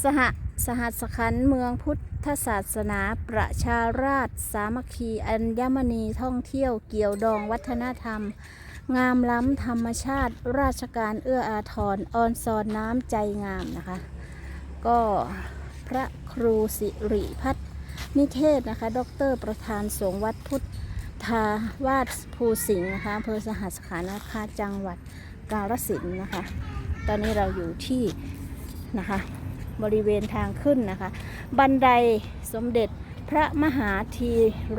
สหสหัสขันเมืองพุทธศาสนาประชาราช สามัคคี อัญมณีท่องเที่ยวเกี่ยวดองวัฒนธรรม งามล้ำธรรมชาติ ราชการเอื้ออาทรออนซอนน้ำใจงามนะคะ ก็พระครูสิริพัฒนิเทศนะคะ ดรประธานสงฆ์วัดพุทธาวาสภูสิงห์นะคะอำเภอสหัสขันธ์นะคะจังหวัดกาฬสินนะคะ ตอนนี้เราอยู่ที่นะคะ บริเวณทางขึ้นนะคะ บันไดสมเด็จพระมหาธี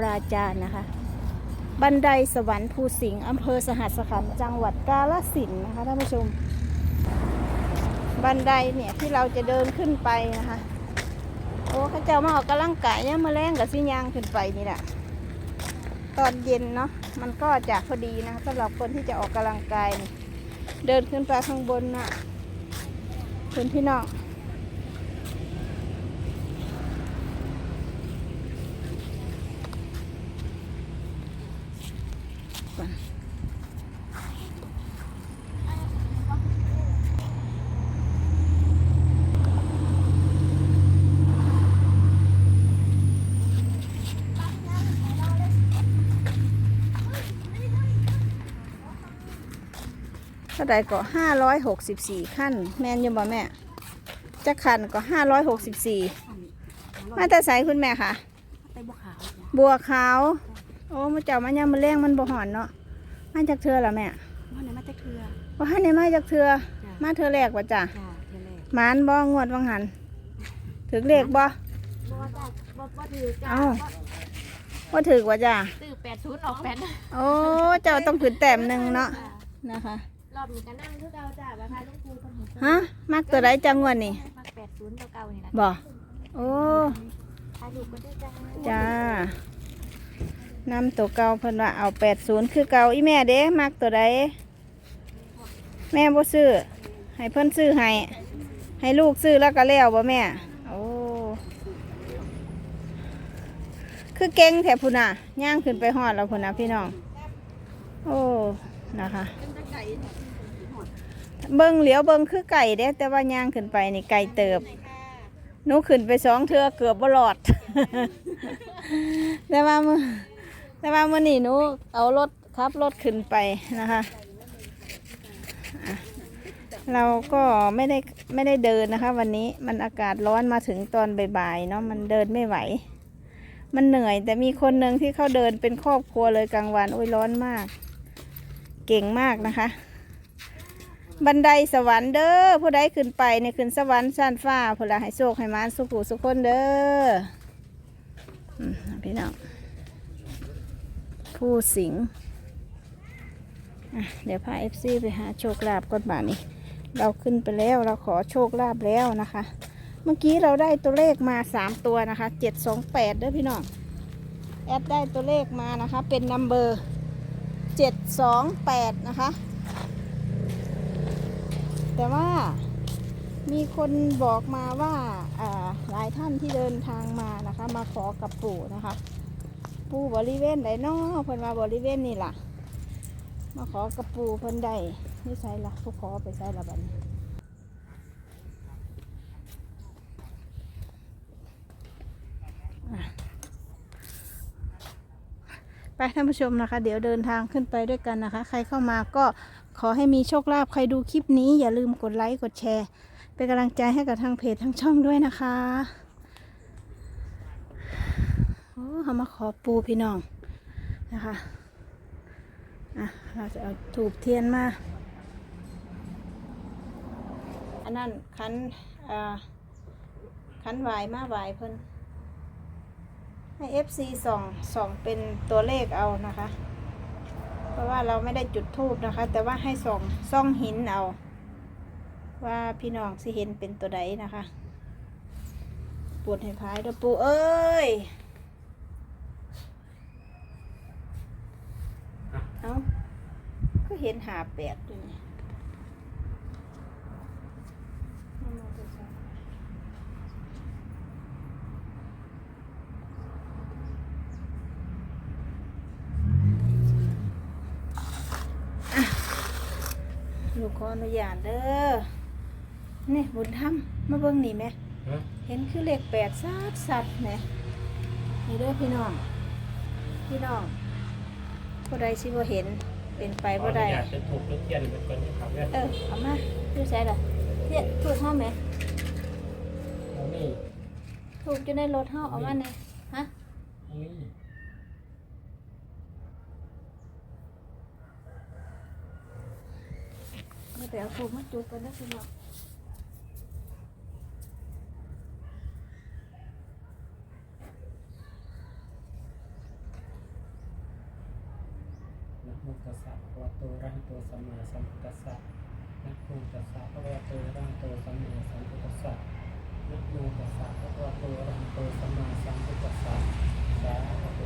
ราจารย์นะคะ บันไดสวรรค์ภูสิงห์อำเภอสหัสขันธ์จังหวัดกาฬสินธุ์นะคะท่านผู้ชม บันไดเนี่ยที่เราจะเดินขึ้นไปนะคะโอ้ข้าเจ้ามาออกกำลังกายเนี่ยมาแรงกับสิยางขึ้นไปนี่แหละตอนเย็นเนาะมันก็จะพอดีนะคะสำหรับคนที่จะออกกำลังกาย เดินขึ้นไปข้างบนน่ะคุณพี่น้อง ท่าใดก็ห้าร้อยหกสิบสี่ขั้น แม่นอยังบ่แม่จะขันก็ห้าร้อยหกสิบสี่มาแต่ใสคุณแม่ค่ะไปบัวขาวจ้ะบัวขาว โอ้มาเจ้ามันยังมาแรงมันบ่หอนเนาะมาจากเธอละแม่ว่าไหนมาแต่เครือว่าให้ในมาจากเธอจ้ะมาเธอแรกว่าจ้ะจ้ะเทเลหมานบ่งวดวังหัน ถึงเลขบ่บ่จ้ะบ่บ่ถือจ้ะเอ้าว่าถึกว่าจ้ะตื้อแปดศูนย์ออกแปดโอ้ เจ้าต้องขึ้นแต้มหนึ่งเนาะนะคะ รอบนี้ก็นั่งคือเก่าจ้ะราคาลูกครูคนหัวฮะมักตัวใดจังงวดนี่มักแปดศูนย์เก่าๆนี่แหละบ่โอ้ถ่ายรูปก็ได้จ้ะจ้านำตัวเก่าเพิ่นว่าเอาแปดศูนย์คือเก่าอีแม่เด้มักตัวใดแม่บ่ซื้อให้เพิ่นซื้อให้ให้ลูกซื้อแล้วก็แล้วบ่แม่โอ้คือเก่งแถบพุ่นน่ะย่างขึ้นไปหอดแล้วพุ่นน่ะพี่น้องโอ้ นะคะเบิ่งเหลียวเบิ่งคือไก่เด้แต่ว่าย่างขึ้นไปนี่ไก่เติบนูขึ้นไปสองเทือเกือบบ่รอด แต่ว่ามือแต่ว่ามื่อนี้หนูเอารถขับรถขึ้นไปนะคะอะเราก็ไม่ได้ไม่ได้เดินนะคะ วันนี้มันอากาศร้อนมาถึงตอนบ่ายๆเนาะมันเดินไม่ไหว มันเหนื่อยแต่มีคนหนึ่งที่เขาเดินเป็นครอบครัวเลยกลางวันโอ้ยร้อนมาก เก่งมากนะคะ บันไดสวรรค์เด้อผู้ใดขึ้นไปเนี่ยขึ้นสวรรค์ชั้นฟ้าผู้ละให้โชคให้มานสุขุสุขคนเด้ออืมพี่น้องผู้สิงเดี๋ยวพาเอฟซีไปหาโชคลาภก่อนบ่านี้ เราขึ้นไปแล้วเราขอโชคลาภแล้วนะคะ เมื่อกี้เราได้ตัวเลขมาสามตัวนะคะเจ็ดสองแปดเด้อพี่น้องแอดได้ตัวเลขมานะคะ เป็นนัมเบอร์ เจ็ดสองแปดนะคะ แต่ว่ามีคนบอกมาว่าหลายท่านที่เดินทางมานะคะ มาขอกับปู่นะคะ ปู่บริเวณไหนนาะเพิ่นมาบริเวณนี่ล่ะ มาขอกับปู่เพิ่นได้นี่ใส่ละผู้ขอไปใส่ละบัดนี้อะไป ท่านผู้ชมนะคะ เดี๋ยวเดินทางขึ้นไปด้วยกันนะคะ ใครเข้ามาก็ขอให้มีโชคลาภใครดูคลิปนี้ อย่าลืมกดไลค์กดแชร์ เป็นกำลังใจให้กับทางเพจทางช่องด้วยนะคะโอ้เขามาขอปูพี่น้องนะคะอะเราจะเอาถูกเทียนมาอันนั้นคันอ่าคันไหวมาไหวเพิ่น ให้ FC ส่องส่องเป็นตัวเลขเอานะคะ เพราะว่าเราไม่ได้จุดทูบนะคะ แต่ว่าให้ส่องซ่องหินเอา ว่าพี่น้องสิเห็นเป็นตัวใดนะคะปวดให้พายเด้อปูเอ้ยเอาก็เห็นหาแปดด้วยนี่เอามาดูสิอะ ลูกขออนุญาตเด้อนี่บุญธรรมมาเบิ่งนี่แหม่ฮะเห็นคือเลขแปดสัดสัดเนี่ยนี่เด้อพี่น้อง พี่น้องผู้ใดสิบ่เห็นเป็นไปขอบ่อนุได้ญาตจะถูกทุกเทียนไปก่อนนะครับเนี่ยเออเอามาดูใส่ละเนี่ยถูกห้องไหมเอานี่ถูกจะได้รถห้องเอามาเนี่ยฮะ เอานี่ ไม่ไปเอาถูกมาจุดกันนะพี่น้องนะโมตัสสะภะคะวะโตอะระหะโตสัมมาสัมพุทธัสสะนะโมตัสสะภะคะวะโตอะระหะโตสัมมาสัมพุทธัสสะนะโมตัสสะภะคะวะโตอะระหะโตสัมมาสัมพุทธัสสะสาธุ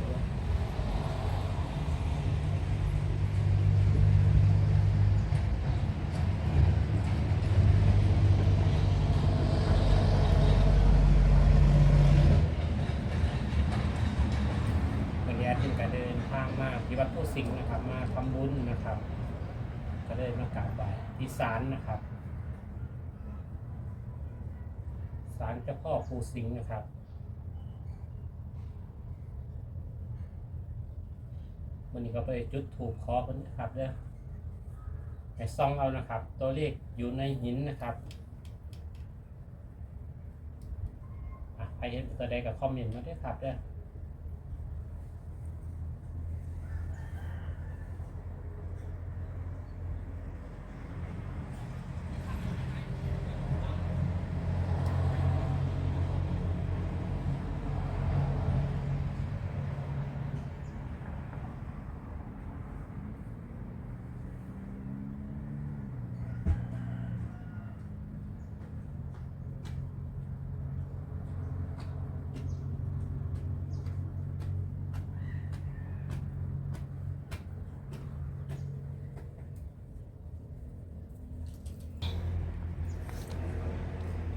วันนี้ถึงการเดินทางมาที่วัดผู้สิงห์นะครับ มาทำบุญ นะครับ ก็เลยมากราบไหว้ที่ศาลนะครับศาลเจ้าพ่อปูสิงห์นะครับวันนี้ก็ไปจุดถูกขอคนนะครับเด้อไปซองเอานะครับ ตัวเลขอยู่ในหินนะครับอะใครเห็นตัวใดก็คอมเมนต์มาด้วยครับเด้อ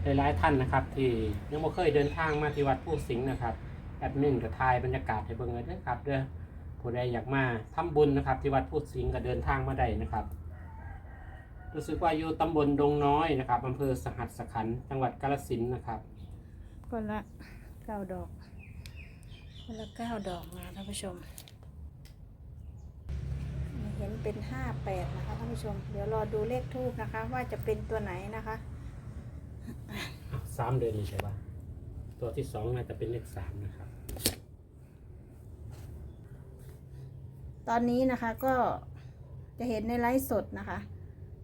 หลายๆท่านนะครับ ที่ยังไม่เคยเดินทางมาที่วัดผู้สิงห์นะครับแอดมินกับทายบรรยากาศให้เบิ่งเลยนะครับเด้อผู้ใดอยากมาทำบุญนะครับ ที่วัดผู้สิงห์ก็เดินทางมาได้นะครับ รู้สึกว่าอยู่ตำบลดงน้อยนะครับอำเภอสหัสขันธ์จังหวัดกาฬสินธุ์นะครับคนละเก้าดอกคนละเก้าดอกนะท่านผู้ชม เห็นเป็นห้าแปดนะคะท่านผู้ชม เดี๋ยวรอดูเลขทูบนะคะ ว่าจะเป็นตัวไหนนะคะามเดือนนี่ใช่ปะตัวที่สองน่าจะเป็นเลขสามนะครับ ตอนนี้นะคะก็จะเห็นในไลฟ์สดนะคะ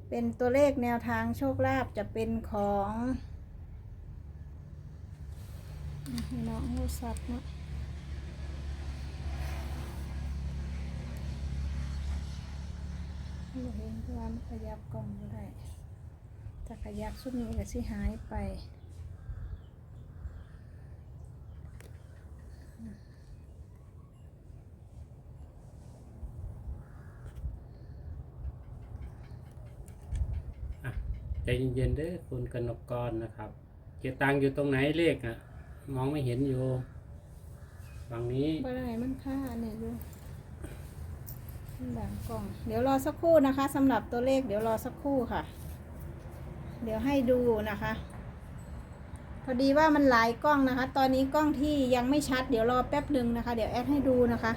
เป็นตัวเลขแนวทางโชคลาภจะเป็นของน้องงูสัตว์เนาะเห็นว่ามันขยับกล่องก็ได้ถ้าขยับชุดนี้ก็สิหายไป ใจเย็นๆเด้อคุณกนกกรนะครับ เกียรตังอยู่ตรงไหนเลขอะมองไม่เห็นอยู่ฝั่งนี้บ่ได้มันค่าเนี่ยดูมันหลังกล่อง เดี๋ยวรอสักครู่นะคะสำหรับตัวเลข เดี๋ยวรอสักครู่ค่ะ เดี๋ยวให้ดูนะคะ พอดีว่ามันหลายกล้องนะคะ ตอนนี้กล้องที่ยังไม่ชัด เดี๋ยวรอแป๊บหนึ่งนะคะ เดี๋ยวแอดให้ดูนะคะ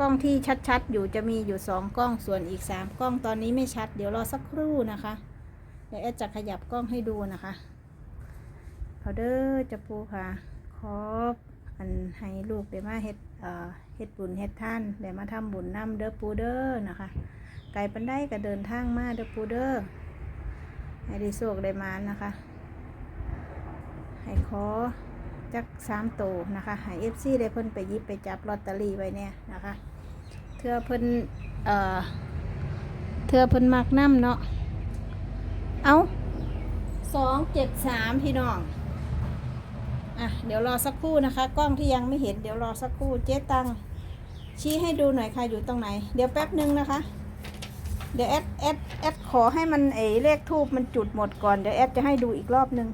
กล้องที่ชัดๆอยู่จะมีอยู่สองกล้องส่วนอีกสามกล้องตอนนี้ไม่ชัด เดี๋ยวรอสักครู่นะคะ เดี๋ยวแอดจะขยับกล้องให้ดูนะคะเอาเด้อจะปูค่ะ ขออันให้ลูกได้มาเฮ็ดเอ่อเฮ็ดบุญเฮ็ดท่านได้มาทำบุญนํเด้อปูเด้อนะคะ ไก่ปันได้ก็เดินทางมาเด้อปูเด้อให้ได้โชคได้มานะคะ ให้ขอจักสามโตนะคะให้เอฟซีได้เพิ่นไปยิบไปจับลอตเตอรี่ไว้เนี่ยนะคะเทื่อเพิ่นเอ่อเทื่อเพิ่นมักน้ำเนาะ เอาสองเจ็ดสามพี่น้อง อะ เดี๋ยวรอสักครู่นะคะ กล้องที่ยังไม่เห็น เดี๋ยวรอสักครู่เจ๊ตัง ชี้ให้ดูหน่อยค่ะ อยู่ตรงไหน เดี๋ยวแป๊บหนึ่งนะคะ เดี๋ยวแอดแอดแอดขอให้มันเอเลขทูบมันจุดหมดก่อน เดี๋ยวแอดจะให้ดูอีกรอบหนึ่ง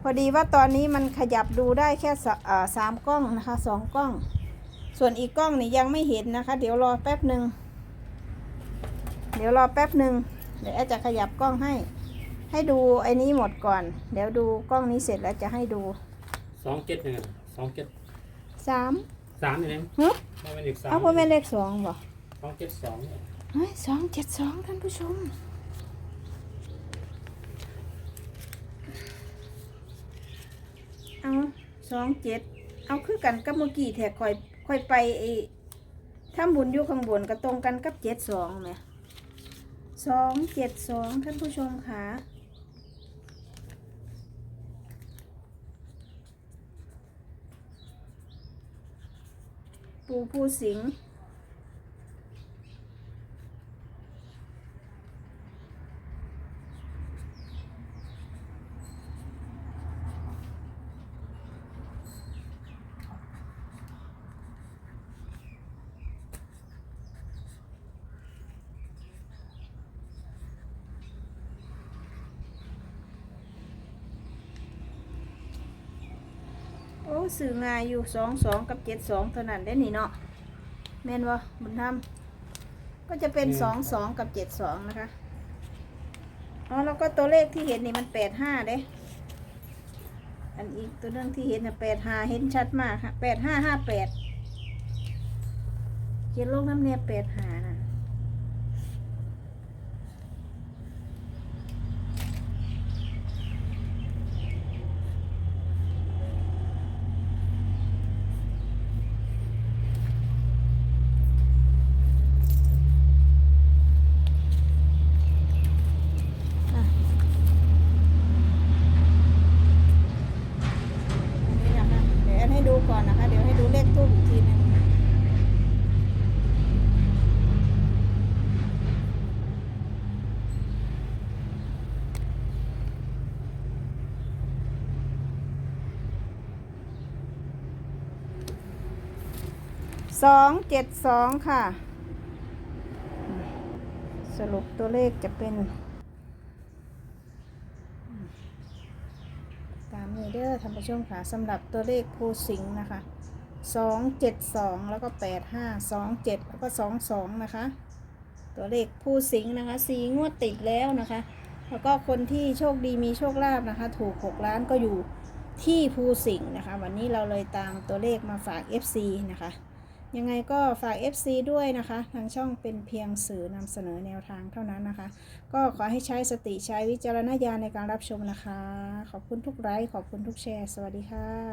พอดีว่าตอนนี้มันขยับดูได้แค่สาสามกล้องนะคะสองกล้อง ส่วนอีกกล้องนี่ยังไม่เห็นนะคะ เดี๋ยวรอแป๊บหนึ่ง เดี๋ยวรอแป๊บหนึ่ง เดี๋ยวแอดจะขยับกล้องให้ ให้ดูไอ้นี้หมดก่อน เดี๋ยวดูกล้องนี้เสร็จแล้วจะให้ดูสองเจ็ดยังไงสองเจ็ดสามสามยังไงฮึไม่เป็นอีกสามเอาพ่อแม่เลขสองบ่สองเจ็ดสองเฮ้ยสองเจ็ดสองท่านผู้ชมเอาสองเจ็ดเอาคือกันกับเมื่อกี้แถคอยคอยไปไอ้ถ้ำบุญอยู่ข้างบนก็ตรงกันกับเจ็ดสองไหมสองเจ็ดสองท่านผู้ชมค่ะ ปูผู้สิ งห์โอ้สื่อง่ายอยู่สองสองกับเจ็ดสองเท่านั้นได้นี่เนาะแม่นวะบุญธรรมก็จะเป็นสองสองกับเจ็ดสองนะคะอ๋อแล้วก็ตัวเลขที่เห็นนี่มันแปดห้าเด้อันอีกตัวเรื่องที่เห็นน่ะแปดห้าเห็นชัดมากค่ะแปดห้าห้าแปดเขียนลงน้ำเนียแปดห้าน่ะ อันนี้นะคะ เดี๋ยวแอนให้ดูก่อนนะคะ เดี๋ยวให้ดูเลขทูบอีกทีหนึง สองเจ็ดสองค่ะ สรุปตัวเลขจะเป็น ตามนี้เด้อท่านผู้ชมค่ะสำหรับตัวเลขภูสิงห์นะคะสองเจ็ดสองแล้วก็แปดห้าสองเจ็ดแล้วก็สองสองนะคะ ตัวเลขภูสิงห์นะคะสีงวดติดแล้วนะคะ แล้วก็คนที่โชคดีมีโชคลาภนะคะ ถูกหกล้านก็อยู่ที่ภูสิงห์นะคะ วันนี้เราเลยตามตัวเลขมาฝาก FC นะคะ ยังไงก็ฝาก FC ด้วยนะคะ ทางช่องเป็นเพียงสื่อนำเสนอแนวทางเท่านั้นนะคะ ก็ขอให้ใช้สติใช้วิจารณญาณในการรับชมนะคะ ขอบคุณทุกไลค์ขอบคุณทุกแชร์ สวัสดีค่ะ